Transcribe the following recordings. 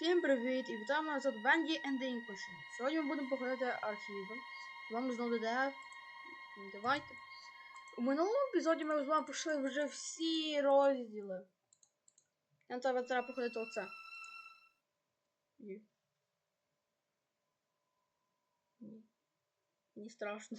Всім привіт і вітаємо нас от Бенді and the English. Сьогодні ми будемо походити архіви. З вами знову ДДФ. Давайте. У минулому епізоді ми з вами пройшли вже всі розділи. Нам треба треба походити оце. Ні. Ні. Мені страшно.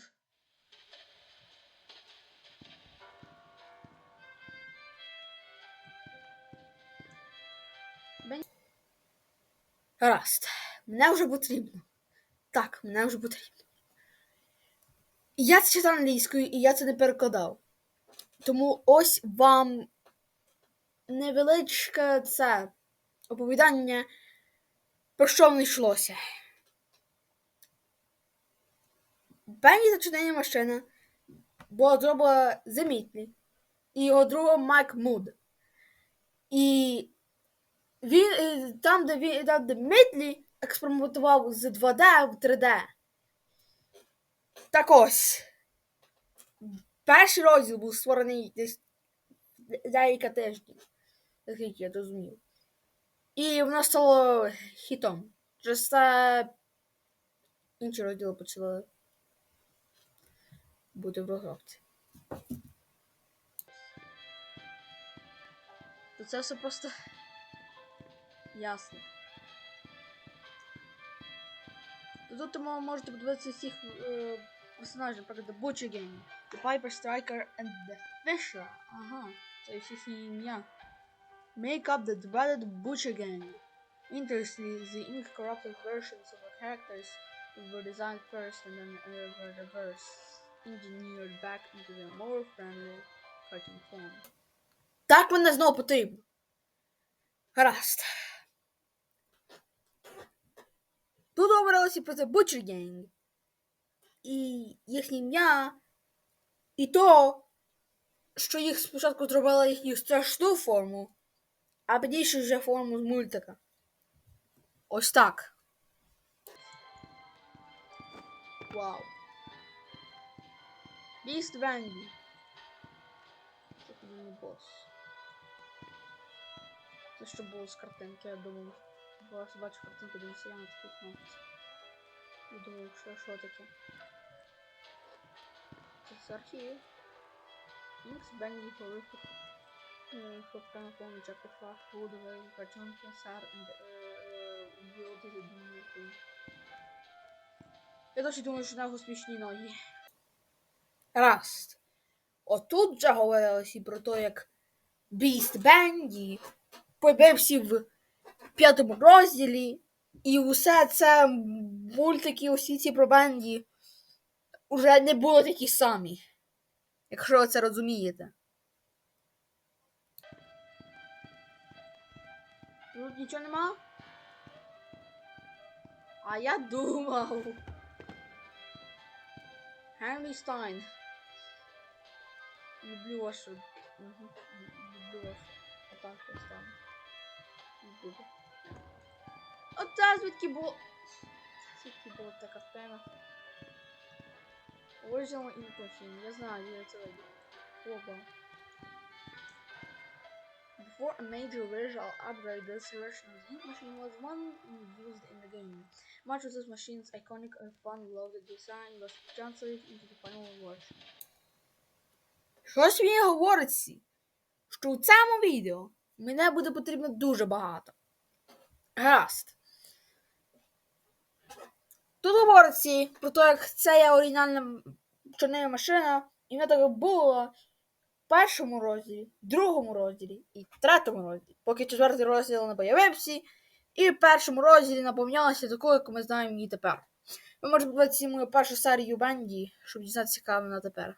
Гаразд. Мене вже потрібно. Так, мене вже потрібно. Я це читав англійською і я це не перекладав. Тому ось вам невеличке це оповідання, про що воно йшлося. Бенні зачинення машина була зроблена Meatley і його другом Майк Муд. І він е, там, де він там, де Мітлі експериментував з 2D в 3D. Так ось. Перший розділ був створений десь деяка тижнів, наскільки я розумів. І воно стало хітом. Через це інші розділи почали бути в розробці. Це все просто ясно. Тут ви можете подивитися всіх е, персонажів, наприклад, The Butcher Gang, The Piper Striker and The Fisher. Ага, це їхні ім'я. Make up the dreaded Butcher Gang. Interestingly, the incorrupted versions of the characters were designed first and then uh, were reverse engineered back into their more friendly cartoon form. Так мене знову потрібно. Гаразд. Тут говорилося про це Butcher Gang. І їхнє ім'я. І то, що їх спочатку зробила їхню страшну форму, а пізніше вже форму з мультика. Ось так. Вау. Біст Венді. Це бос. Це що було з картинки, я думав. Я бачу картинку, де я на такій кнопці. І думав, що, що таке. Це архів. Ікс, Бенді, Хорифик. Хопкана помню, Джака Флаг, Вудовий, Качон, Кенсар, Білди, Зубні, Я досі думаю, що в смішні ноги. Раз. Отут вже говорилося і про те, як Біст Бенді появився в п'ятому розділі, і усе це мультики, усі ці про Бенді уже не були такі самі. Якщо ви це розумієте. Тут нічого нема? А я думав. Генрі Стайн. Люблю вашу. Люблю вашу. Отак я стану. Буду. Оце звідки було. Звідки була така тема. Original Incompletion. Я знаю, я це вийду. Оба. Before a major visual upgrade, this version of the Ink Machine was one used in the game. Much of this machine's iconic and fun-loaded design was translated into the final version. Щось мені говорить, сі, що у цьому відео мене буде потрібно дуже багато. Гаразд. Тут говориться про те, як це є оригінальна чорнева машина, і вона так було в першому розділі, другому розділі і третьому розділі, поки четвертий розділ не появився, і в першому розділі наповнялася такою, яку ми знаємо її тепер. Ви можете подивитися мою першу серію Бенді, щоб дізнатися, яка вона тепер.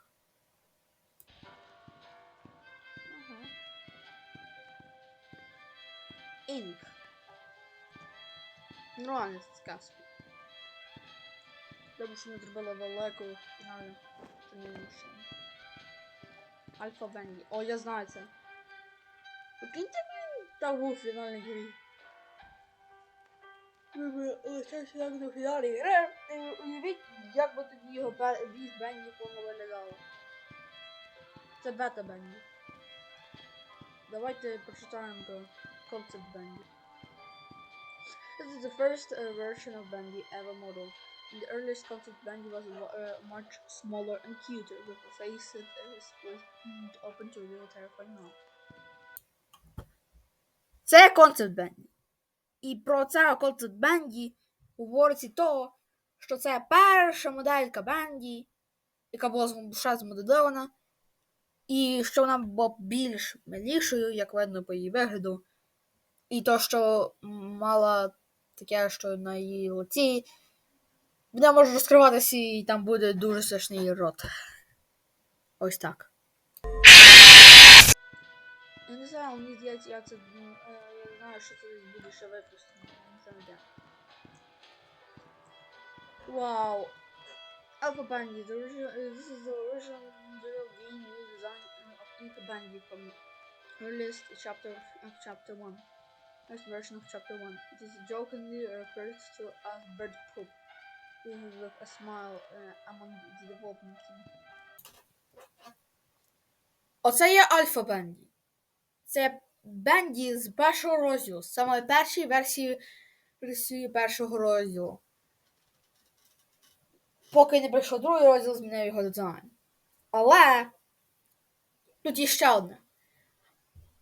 Інк. Нормальна сказка. Добре, що ми зробили велику фінальну. Альфа Бенді. О, я знаю це. Прикиньте, він так був фінальній грі. Лишився як до фіналі Уявіть, як би тоді його віз Бенді виглядало. Це бета Бенді. Давайте прочитаємо про концепт Бенді. This is the first uh, version of Bandy ever modeled. The earliest concept, Bandy was uh, much smaller and cuter, with a face that uh, split open to real terrifying mouth. Це концепт Бенді. І про це концепт Бенді говориться то, що це перша моделька Бенді, яка була ще змоделована, і що вона була більш милішою, як видно по її вигляду. І то, що мала таке, що на її лиці вона може розкриватися і там буде дуже страшний рот. Ось так. Я не знаю, мені здається, як це. ну, е, Я знаю, що це буде ще випустено. Я не знаю де. Вау! Alpha Bandy, the original, uh, this is the original video game new design of Inca Bandy from earliest chapter of chapter 1. First version of chapter 1. It is jokingly referred to as bird poop, with a smile among the development team. Оце є Альфа Бенді. Це Бенді з першого розділу, саме першій версії версії першого розділу. Поки не прийшов другий розділ, змінив його дизайн. Але тут є ще одне.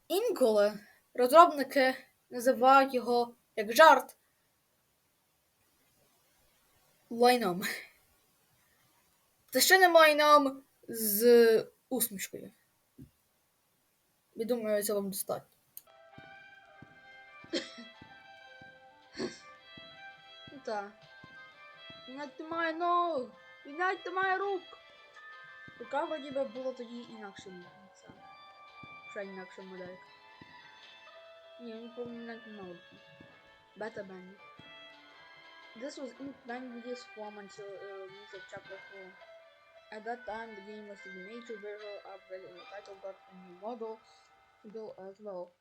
Інколи розробники називають його як жарт лайном. Це ще не лайном з усмішкою. Я думаю, це вам достатньо. Так. Вінать немає ног! Вінать немає рук! Рука вроді би було тоді інакше це. Вже інакша моделька. Ні, не пам'ятаю руки. Бета Банді. This was in Bandy's form until uh, of chapter 4. At that time, the game was the major visual upgrade and the title got a new model built as well.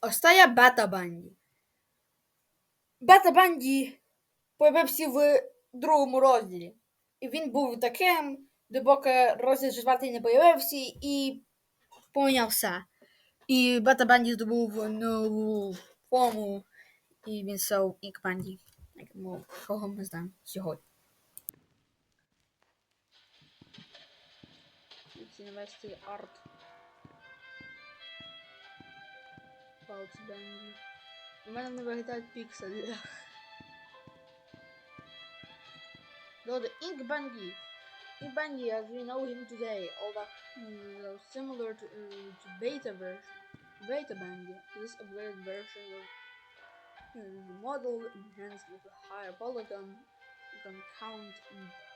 Ось це є Бета Банді. Бета Банді появився в другому розділі. І він був таким, допоки розділ четвертий не появився і поміняв все. І Бета Банді здобув нову форму, і він став Ink Банді, якому кого ми знаємо сьогодні. Ці навести арт. Палець Банді. У мене не виглядають пікселі. Though the Ink Bandy, Ink Bandy as we know him today, although mm, similar to, uh, to Beta version, Beta Bandy, this upgraded version was uh, model enhanced with a higher polygon, can count you ink.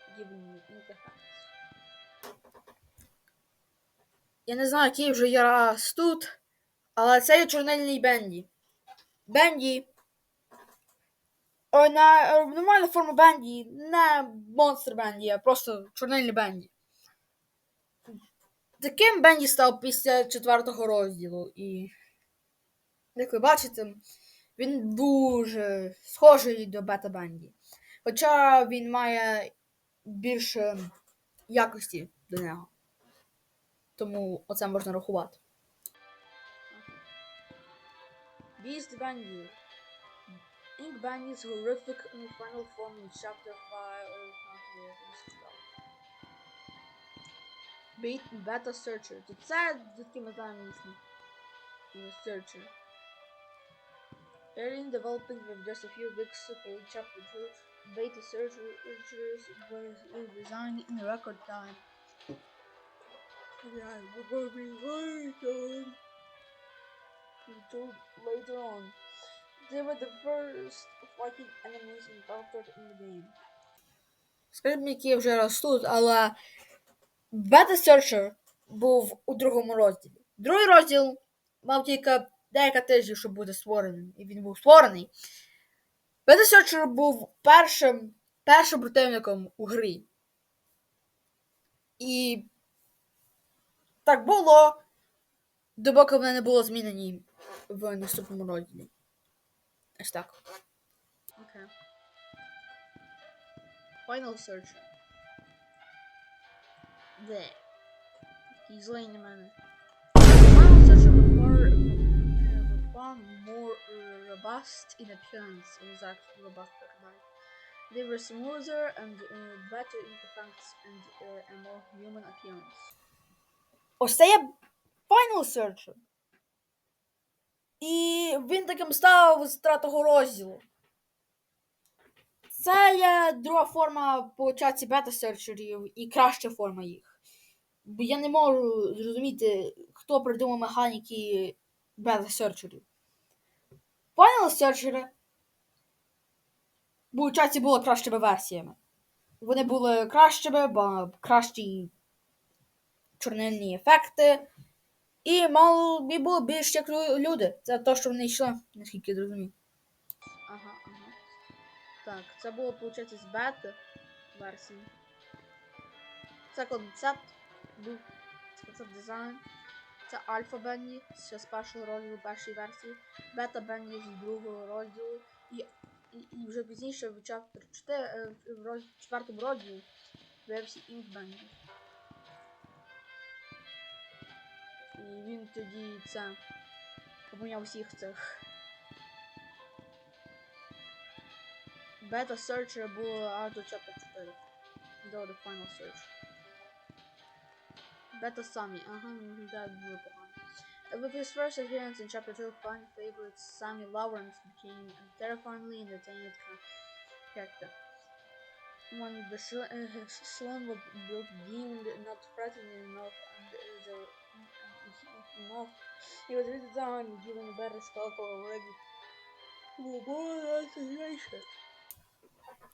Я не знаю, який вже я раз тут, але це є чорнильний Бенді. Бенді. О, на нормальна форма Бенді, не монстр Бенді, а просто чорнильний Бенді. Таким Бенді став після четвертого розділу. І, як ви бачите, він дуже схожий до Бета Бенді. Хоча він має більше якості до нього. Тому оце можна рахувати. Beast Bandy. Ink Bandy's horrific in final form in chapter 5 or Beat Beta Searcher. Це звідки ми знаємо. Searcher. Early in developing with just a few weeks for chapter 2, Beta Searchers was designed in record time. Yeah, we're going to be late on. Told later on. They were the first fighting enemies encountered in the game. Скажіть мені, які вже ростуть, але Beta Searcher був у другому розділі. Другий розділ мав тільки декілька тижнів, щоб бути створеним, і він був створений. Searcher був першим, першим противником у грі. І так було, допоки вони не було змінені в наступному розділі. Ось так. Okay. Final Searcher. Де? Який злий на мене. Robust in appearance. Actually robust crocodile. They were smoother and uh, better in effects and uh, a more human appearance. Ось це є Final Searcher. І він таким став з третього розділу. Це є друга форма по чаці бета-серчерів і краща форма їх. Бо я не можу зрозуміти, хто придумав механіки бета-серчерів. Final серчери бо у були кращими версіями. Вони були кращими, бо кращі чорнильні ефекти. І мало і було більш як люди. Це те, що вони йшли, наскільки я зрозумів. Ага, ага. Так, це було, виходить, з бета версії. Це концепт був. Це концепт дизайн. Це альфа Бенні ще з першого розділу першої версії. Бета Бенні з другого розділу. І, і, і вже пізніше в чаптер 4, е, в четвертому розділі з'явився Інк Бенні. І він тоді це поміняв всіх цих. Бета Searcher було аж до Chapter 4. До The Final Search. Beta Sammy. Ага, ну, виглядає дуже погано. With his first appearance in Chapter 2, fan favorite Sammy Lawrence became a terrifyingly entertaining character. When the sl- uh, built deemed not threatening enough and uh, the enough, he was redesigned and given a better scope already.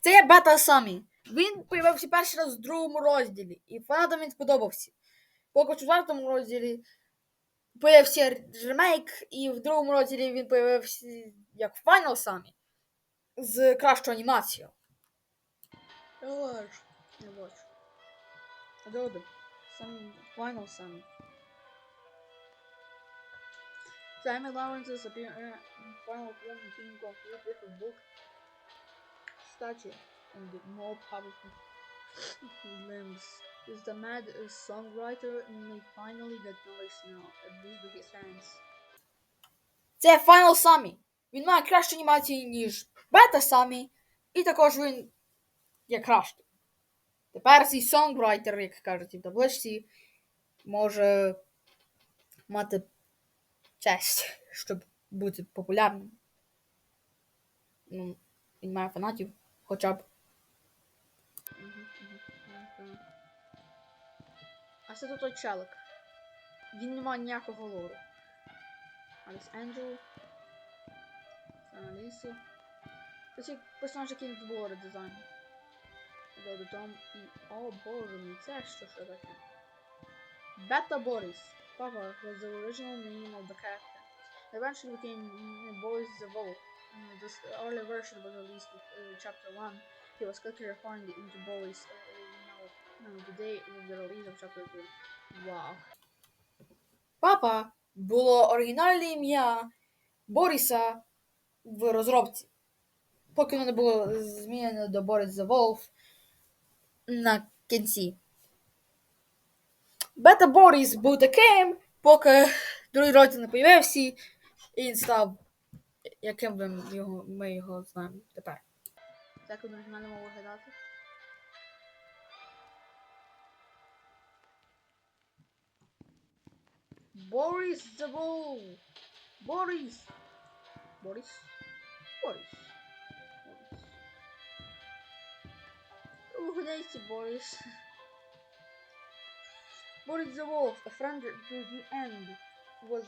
Це є бета самі. Він появився перший раз в другому розділі, і фанатам він сподобався. Поки в четвертому розділі появився ремейк, і в другому розділі він появився як Final самі з кращою анімацією. Я бачу. Я бачу. Добре. Сам Final самі. Simon Lawrence's appearance in final form became complete with a book statue and more powerful limbs. Is the mad songwriter may finally get noise now, at least with his hands. Це Final Sammy. Він має кращу анімацію, ніж Beta Sammy, і також він є кращий. Тепер цей songwriter, як кажуть в табличці, може мати честь, щоб бути популярним. Ну, він має фанатів хоча б. А це тут той челик. Він не має ніякого лору. Аліс Енджел. Це Аліса. Це ці персонажі, які не було редизайн. І... О боже мій, це що що таке? Beta Boris. Papa was the original name of the character. Eventually became mm, Boris the Wolf. Mm, This early version was released with uh, Chapter 1. He was quickly refined into Boris uh, now today with the release of Chapter 2. Вау. Папа було оригінальне ім'я Бориса в розробці. Поки воно не було змінено до Борис the Wolf на кінці. Бета Борис був таким, поки другий розділ не появився, і він став яким ви його, ми його знаємо тепер. Так він оригінально мав виглядати. Boris the goal. Boris. Boris. Boris. Boris. Ooh, nice Boris. Boris the Wolf, a friend to the end, was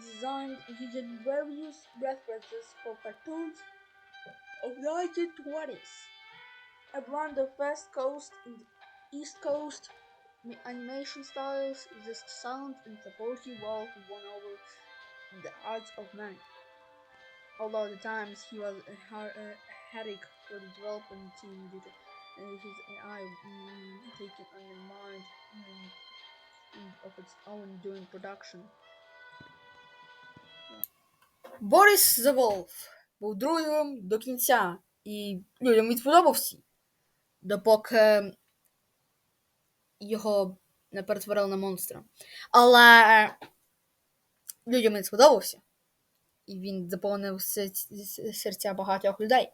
designed using various references for cartoons of the 1920s. A brand of West Coast and East Coast animation styles, this sound and supposedly Wolf won over the arts of man. Although at the times he was a, har- a headache for the development team due to uh, his AI mm, taking on the mind mm, of its own during production. Борис the Wolf був другим до кінця, і людям він сподобався, допоки його не перетворили на монстра. Але людям він сподобався. і він заповнив серця багатьох людей.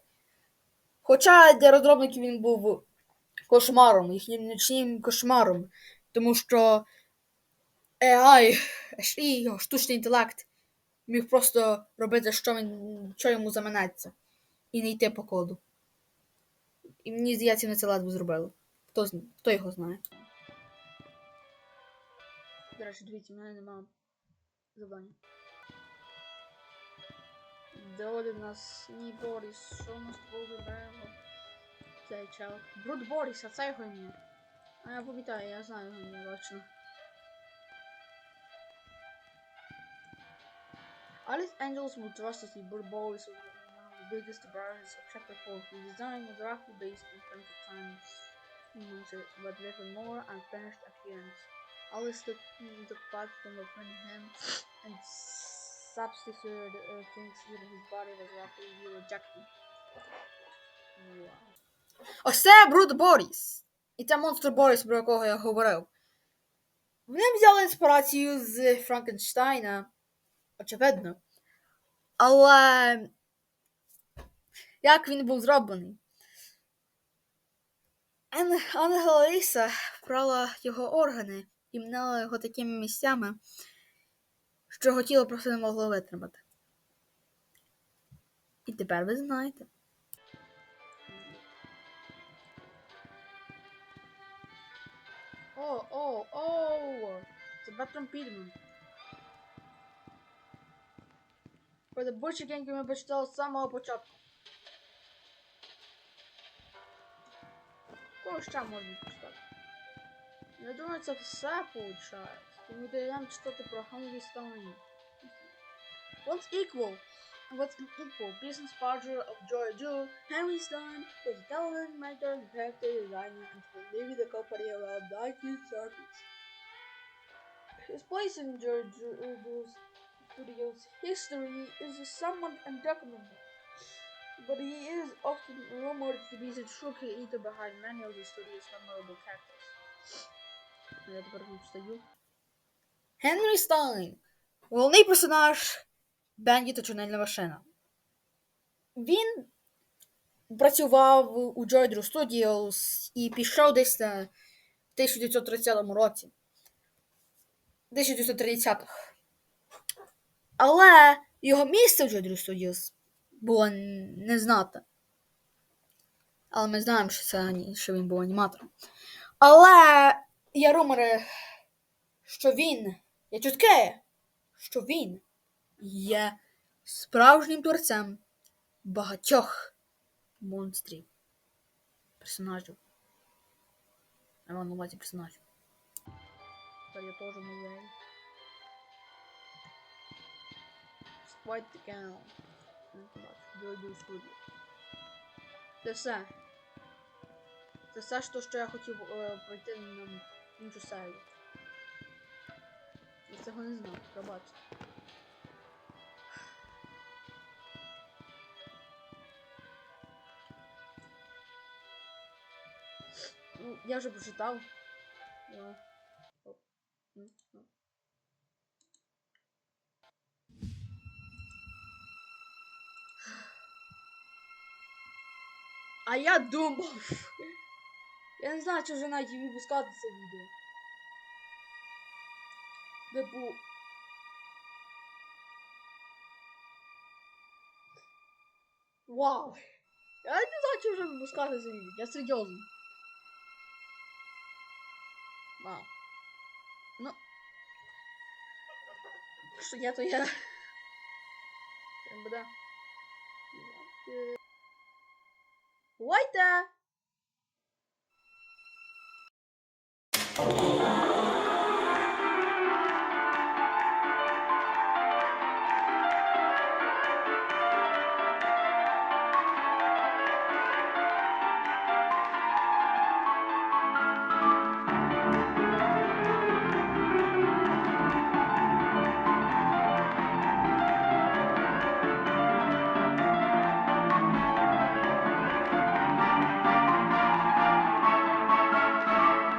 Хоча для розробників він був кошмаром, їхнім нічним кошмаром, тому що AI, його штучний інтелект міг просто робити, що, він, що йому заманеться, і не йти по коду. І мені здається, вони це ледве зробили. Хто, хто його знає? До речі, дивіться, в мене немає завдання. Де в нас ні Борис, що у нас було беремо? Цей чел. Бруд Борис, а це його ім'я. А я пам'ятаю, я знаю його ім'я точно. Alice Angels will trust us, Bud Boris was one of the biggest brands of Chapter 4. His design was roughly based in terms of time, user, but with a more unfinished appearance. Alice took the platform of him and substituted uh, things that his body was roughly rejecting. Wow. Ось це Бруд Боріс. І це монстр Боріс, про якого я говорив. Вони взяли інспірацію з Франкенштайна, очевидно. Але як він був зроблений? Ан- Ангела Ліса вкрала його органи і мнала його такими місцями, що тіло просто не могло витримати. І тепер ви знаєте. О, о, о! Це Бетром Підман. Про The Butcher ми почитали з самого початку. Кого ще можна почитати? Я думаю, це все виходить. Тому даємо читати про Hungry Stone. What's equal? What's equal? Business partner of Joy Joe, Henry Stein, was a talented mentor and character designer until leaving the company around 1930s. His place in Joy Joe's Studios history is somewhat undocumented, but he is often rumored to be the true creator behind many of the studio's memorable characters. Я тепер тут стою. Генрі Стайн. Головний персонаж Бенді та Чорнильна машина. Він працював у Joydru Studios і пішов десь на 1930 році. 1930-х. Але його місце в Joydru Studios було не знати. Але ми знаємо, що, це, що він був аніматором. Але є румори, що він, є чутки, що він є справжнім творцем багатьох монстрів, персонажів. Я маю увазі персонажів. Та я теж не the canal. Joydo Це все. Це все, що, що я хотів е, пройти на іншу серію. Я цього не знав, пробачте. Ну, я вже прочитав. М, м. А я думав. Я не знаю, чи вже навіть випускати це відео. Типу. Вау! Я не знаю, чи вже випускати це відео. Я серйозно. Вау. Ну. Що я, то я. Це буде. Бувайте!